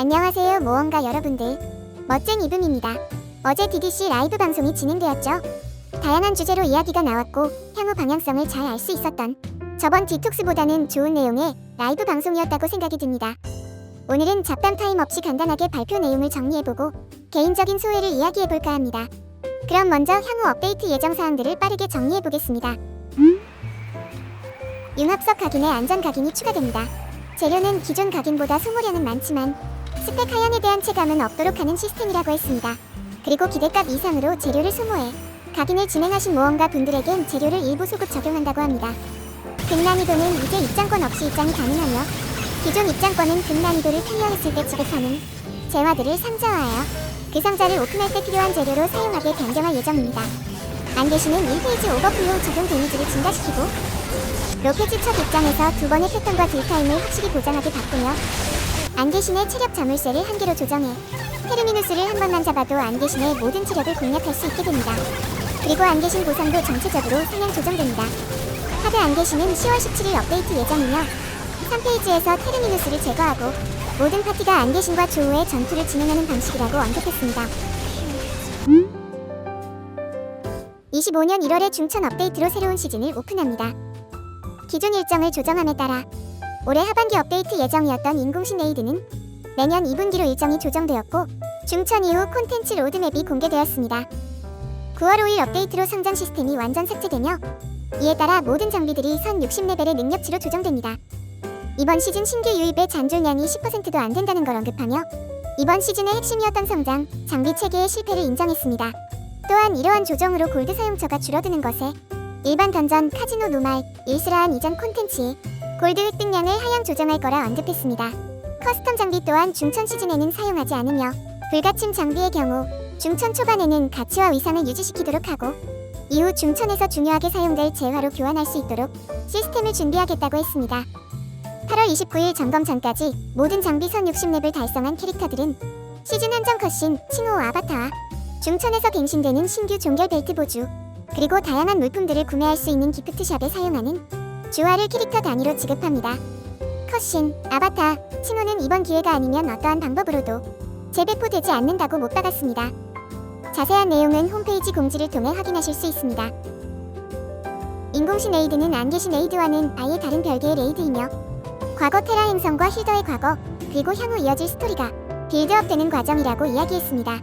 안녕하세요 모험가 여러분들. 멋쟁 이 붐입니다. 어제 DDC 라이브 방송이 진행되었죠? 다양한 주제로 이야기가 나왔고 향후 방향성을 잘 알 수 있었던 저번 디톡스보다는 좋은 내용의 라이브 방송이었다고 생각이 듭니다. 오늘은 잡담 타임 없이 간단하게 발표 내용을 정리해보고 개인적인 소회를 이야기해볼까 합니다. 그럼 먼저 향후 업데이트 예정 사항들을 빠르게 정리해보겠습니다. 융합석 각인에 안전 각인이 추가됩니다. 재료는 기존 각인보다 소모량은 많지만 스펙 하향에 대한 체감은 없도록 하는 시스템이라고 했습니다. 그리고 기대값 이상으로 재료를 소모해 각인을 진행하신 모험가 분들에겐 재료를 일부 소급 적용한다고 합니다. 극난이도는 이제 입장권 없이 입장이 가능하며 기존 입장권은 극난이도를 클리어했을 때 지급하는 재화들을 상자화하여 그 상자를 오픈할 때 필요한 재료로 사용하게 변경할 예정입니다. 안개시는 1페이지 오버플로우 적용 데미지를 증가시키고 로켓지 첫 입장에서 두 번의 패턴과 딜타임을 확실히 보장하게 바꾸며 안개신의 체력 자물쇠를 한 개로 조정해 테르미누스를 한 번만 잡아도 안개신의 모든 체력을 공략할 수 있게 됩니다. 그리고 안개신 보상도 전체적으로 상향 조정됩니다. 하드 안개신은 10월 17일 업데이트 예정이며 3페이지에서 테르미누스를 제거하고 모든 파티가 안개신과 조우의 전투를 진행하는 방식이라고 언급했습니다. 25년 1월에 중천 업데이트로 새로운 시즌을 오픈합니다. 기존 일정을 조정함에 따라 올해 하반기 업데이트 예정이었던 인공신 레이드는 내년 2분기로 일정이 조정되었고 중천 이후 콘텐츠 로드맵이 공개되었습니다. 9월 5일 업데이트로 성장 시스템이 완전 삭제되며 이에 따라 모든 장비들이 선 60레벨의 능력치로 조정됩니다. 이번 시즌 신규 유입의 잔존량이 10%도 안 된다는 걸 언급하며 이번 시즌의 핵심이었던 성장, 장비 체계의 실패를 인정했습니다. 또한 이러한 조정으로 골드 사용처가 줄어드는 것에 일반 던전, 카지노 노말, 일스라한 이전 콘텐츠에 골드 획득량을 하향 조정할 거라 언급했습니다. 커스텀 장비 또한 중천 시즌에는 사용하지 않으며 불가침 장비의 경우 중천 초반에는 가치와 위상을 유지시키도록 하고 이후 중천에서 중요하게 사용될 재화로 교환할 수 있도록 시스템을 준비하겠다고 했습니다. 8월 29일 점검 전까지 모든 장비 선 60렙을 달성한 캐릭터들은 시즌 한정 컷신 칭호 아바타와 중천에서 갱신되는 신규 종결 벨트 보주 그리고 다양한 물품들을 구매할 수 있는 기프트샵에 사용하는 주화를 캐릭터 단위로 지급합니다. 컷신, 아바타, 신호는 이번 기회가 아니면 어떠한 방법으로도 재배포되지 않는다고 못 박았습니다. 자세한 내용은 홈페이지 공지를 통해 확인하실 수 있습니다. 인공신 에이드는 안개신 에이드와는 아예 다른 별개의 레이드이며 과거 테라 행성과 힐더의 과거 그리고 향후 이어질 스토리가 빌드업되는 과정이라고 이야기했습니다.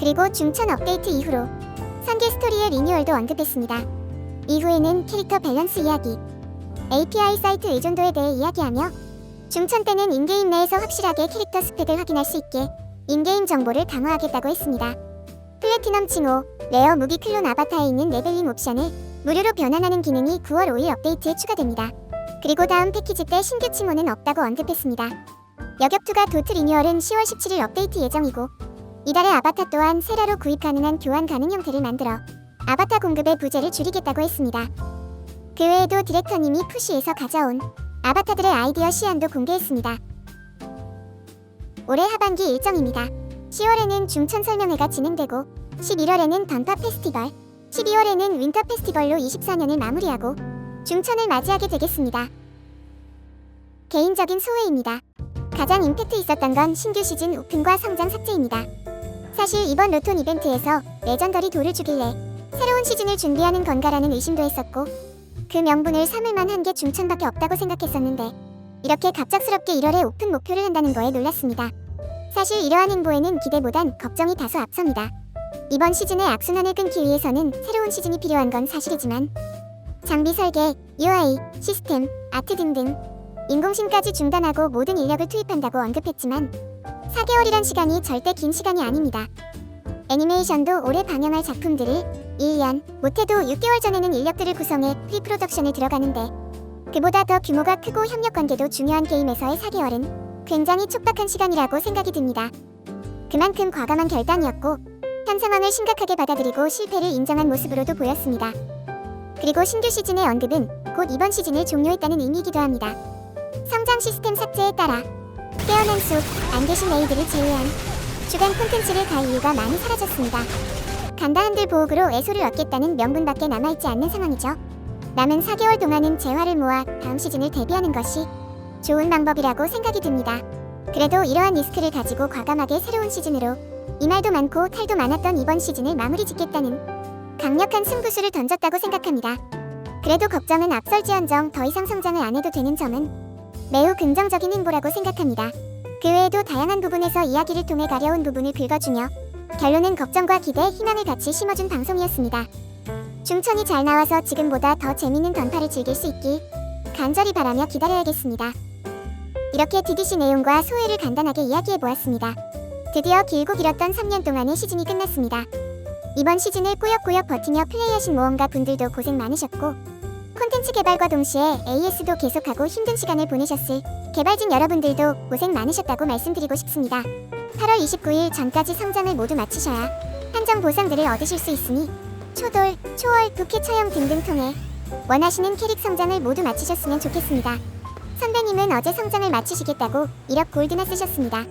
그리고 중천 업데이트 이후로 상계 스토리의 리뉴얼도 언급했습니다. 이후에는 캐릭터 밸런스 이야기, API 사이트 의존도에 대해 이야기하며 중천 때는 인게임 내에서 확실하게 캐릭터 스펙을 확인할 수 있게 인게임 정보를 강화하겠다고 했습니다. 플래티넘 칭호, 레어 무기 클론 아바타에 있는 레벨링 옵션을 무료로 변환하는 기능이 9월 5일 업데이트에 추가됩니다. 그리고 다음 패키지 때 신규 칭호는 없다고 언급했습니다. 여격투가 도트 리뉴얼은 10월 17일 업데이트 예정이고 이달에 아바타 또한 세라로 구입 가능한 교환 가능 형태를 만들어 아바타 공급의 부재를 줄이겠다고 했습니다. 그 외에도 디렉터님이 푸시에서 가져온 아바타들의 아이디어 시안도 공개했습니다. 올해 하반기 일정입니다. 10월에는 중천 설명회가 진행되고 11월에는 던파 페스티벌, 12월에는 윈터 페스티벌로 24년을 마무리하고 중천을 맞이하게 되겠습니다. 개인적인 소회입니다. 가장 임팩트 있었던 건 신규 시즌 오픈과 성장 삭제입니다. 사실 이번 로톤 이벤트에서 레전더리 돌을 주길래 새로운 시즌을 준비하는 건가라는 의심도 했었고 그 명분을 삼을 만한 게 중천밖에 없다고 생각했었는데 이렇게 갑작스럽게 1월에 오픈 목표를 한다는 거에 놀랐습니다. 사실 이러한 행보에는 기대보단 걱정이 다소 앞섭니다. 이번 시즌의 악순환을 끊기 위해서는 새로운 시즌이 필요한 건 사실이지만 장비 설계, UI, 시스템, 아트 등등 인공신까지 중단하고 모든 인력을 투입한다고 언급했지만 4개월이란 시간이 절대 긴 시간이 아닙니다. 애니메이션도 올해 방영할 작품들을 1년, 못해도 6개월 전에는 인력들을 구성해 프리프로덕션에 들어가는데 그보다 더 규모가 크고 협력 관계도 중요한 게임에서의 4개월은 굉장히 촉박한 시간이라고 생각이 듭니다. 그만큼 과감한 결단이었고 현 상황을 심각하게 받아들이고 실패를 인정한 모습으로도 보였습니다. 그리고 신규 시즌의 언급은 곧 이번 시즌을 종료했다는 의미이기도 합니다. 성장 시스템 삭제에 따라 깨어난 숲, 안개신 레이드를 제외한 주간 콘텐츠를 갈 이유가 많이 사라졌습니다. 간다 한들 보호구로 애소를 얻겠다는 명분밖에 남아있지 않는 상황이죠. 남은 4개월 동안은 재화를 모아 다음 시즌을 대비하는 것이 좋은 방법이라고 생각이 듭니다. 그래도 이러한 리스크를 가지고 과감하게 새로운 시즌으로 이말도 많고 탈도 많았던 이번 시즌을 마무리 짓겠다는 강력한 승부수를 던졌다고 생각합니다. 그래도 걱정은 앞설지언정 더 이상 성장을 안 해도 되는 점은 매우 긍정적인 행보라고 생각합니다. 그 외에도 다양한 부분에서 이야기를 통해 가려운 부분을 긁어주며 결론은 걱정과 기대, 희망을 같이 심어준 방송이었습니다. 중천이 잘 나와서 지금보다 더 재밌는 던파를 즐길 수 있길 간절히 바라며 기다려야겠습니다. 이렇게 DDC 내용과 소회를 간단하게 이야기해 보았습니다. 드디어 길고 길었던 3년 동안의 시즌이 끝났습니다. 이번 시즌을 꾸역꾸역 버티며 플레이하신 모험가 분들도 고생 많으셨고 콘텐츠 개발과 동시에 AS도 계속하고 힘든 시간을 보내셨을 개발진 여러분들도 고생 많으셨다고 말씀드리고 싶습니다. 8월 29일 전까지 성장을 모두 마치셔야 한정 보상들을 얻으실 수 있으니 초돌, 초월, 부캐 처형 등등 통해 원하시는 캐릭 성장을 모두 마치셨으면 좋겠습니다. 선배님은 어제 성장을 마치시겠다고 1억 골드나 쓰셨습니다.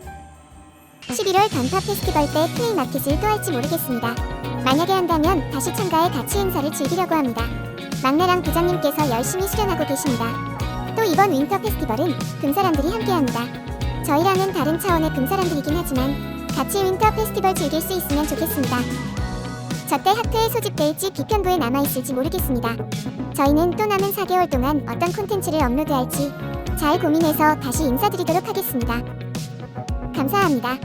11월 던파 페스티벌 때 플레이 마켓을 또 할지 모르겠습니다. 만약에 한다면 다시 참가해 같이 행사를 즐기려고 합니다. 막내랑 부장님께서 열심히 수련하고 계십니다. 또 이번 윈터 페스티벌은 금사람들이 함께합니다. 저희랑은 다른 차원의 금사람들이긴 하지만 같이 윈터 페스티벌 즐길 수 있으면 좋겠습니다. 저때 하트에 소집될지 비편부에 남아있을지 모르겠습니다. 저희는 또 남은 4개월 동안 어떤 콘텐츠를 업로드할지 잘 고민해서 다시 인사드리도록 하겠습니다. 감사합니다.